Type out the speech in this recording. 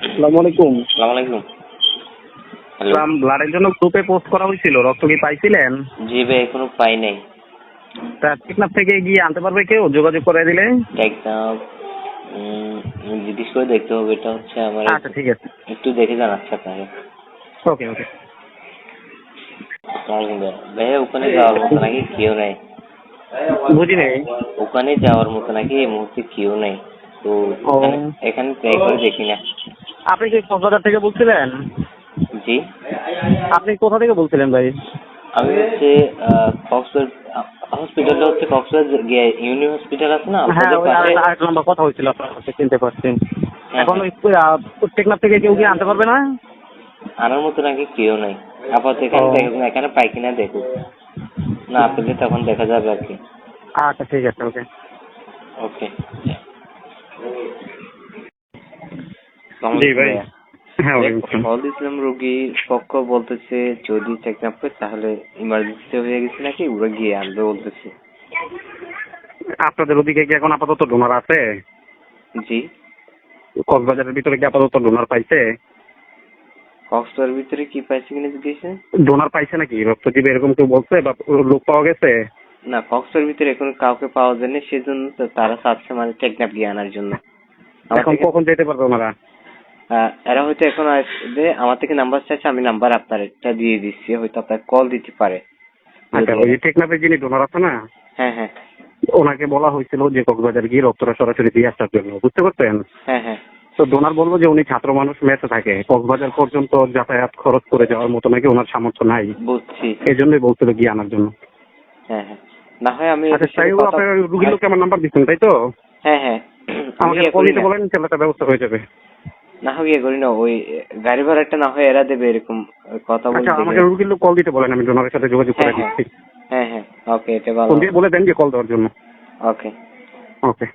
আসসালামু আলাইকুম সালাম আলাইকুম হ্যালো ব্লাডের জন্য গ্রুপে পোস্ট করা হয়েছিল। রক্ত কি পাইছিলেন? জি ভাই এখনও পাই নাই। তা টেকনাফ থেকে গিয়ে আনতে পারবে কেউ? যোগাযোগ করে দিলে? একদম। জিজ্ঞেস করে দেখতে হবে। এটা হচ্ছে আমার আচ্ছা ঠিক আছে। একটু দেখে জানাচ্ছি আপনাকে। ওকে ওকে। ভাই। ওখানে যাওয়ার মতো নাকি কেউ নাই। বুঝি নেই। ওখানে যাওয়ার মতো নাকি এই মুহূর্তে কেউ নাই। তো এখানে- এখানে ট্রাই করে দেখি না। আপনি কি কক্সবাজার থেকে বলছিলেন? জি। আপনি কোথা থেকে বলছিলেন ভাই? আমি হচ্ছে কক্সবাজার হসপিটালটা হচ্ছে কক্সবাজার ইউনি হসপিটাল আছে না? হ্যাঁ আরেকটা নম্বর কথা হয়েছিল আপনার সাথে চিনতে পারছেন হ্যাঁ, এখন। ওই টেকনাফ থেকে কেউ গিয়ে আনতে পারবে না? আনার মতো নাকি কেউ নাই। আপাতত এখানে এখানে পাই কিনা দেখুন না পেলে তখন দেখা যাবে আর কি। আচ্ছা ঠিক আছে ওকে। ওকে। ভাই। হ্যাঁ দিয়েছিলাম রোগীর পক্ষ বলতেছে যদি চেক না করে তাহলে ইমার্জেন্সি হয়ে গেছে নাকি? ওরা গিয়ে আনবে বলতেছে। আপনাদের ওদিকে কি এখন আপাতত ডোনার আছে? জি। কক্সবাজারের ভিতরে কি আপাতত ডোনার পাইছে? কক্সবাজার ভিতরে কি পাইছে কিনা জিজ্ঞেসে? ডোনার পাইছে নাকি? রক্ত দিবে এরকম কেউ বলছে বা লোক পাওয়া গেছে? না কক্সবাজার ভিতরে এখন কাউকে পাওয়া যায়নি সেজন্য তারা চাচ্ছে মানে টেকনাপ গিয়ে আনার জন্য। এখন কখন যেতে পারবে ওনারা? এরা হয়তো এখন আসবে। আমার থেকে নাম্বার চাইছে আমি নাম্বার আপনার একটা দিয়ে দিচ্ছি। হয়তো আপনার কল দিতে পারে। আচ্ছা ওই টেকনাফের যিনি ডোনার আছে না হ্যাঁ হ্যাঁ। ওনাকে বলা হয়েছিল যে কক্সবাজার গিয়ে রক্তটা সরাসরি দিয়ে আসার জন্য। বুঝতে পারছেন? হ্যাঁ হ্যাঁ। তো ডোনার বলল যে উনি ছাত্র মানুষ মেসে থাকে। কক্সবাজার পর্যন্ত যাতায়াত খরচ করে যাওয়ার মতো নাকি ওনার সামর্থ্য নাই। বুঝছি। এই জন্যই বলছিল গিয়ে আনার জন্য। হ্যাঁ হ্যাঁ। না হয় আমি আচ্ছা তাই আপনার রুগীর লোককে আমার নাম্বার দিচ্ছেন তাই তো? হ্যাঁ হ্যাঁ। আমাকে কল দিতে বলেন তাহলে ব্যবস্থা হয়ে যাবে। না হয় ইয়ে করি না ওই গাড়ি ভাড়াটা না হয় এরা দেবে এরকম কথা বলতে আচ্ছা আমাকে রুগীর লোক কল দিতে বলেন আমি জোনারের সাথে যোগাযোগ করে হ্যাঁ, হ্যাঁ। দিচ্ছি হ্যাঁ হ্যাঁ ওকে এটা ভালো। ফোন দিয়ে বলে দেন যে কল দেওয়ার জন্য। ওকে। ওকে।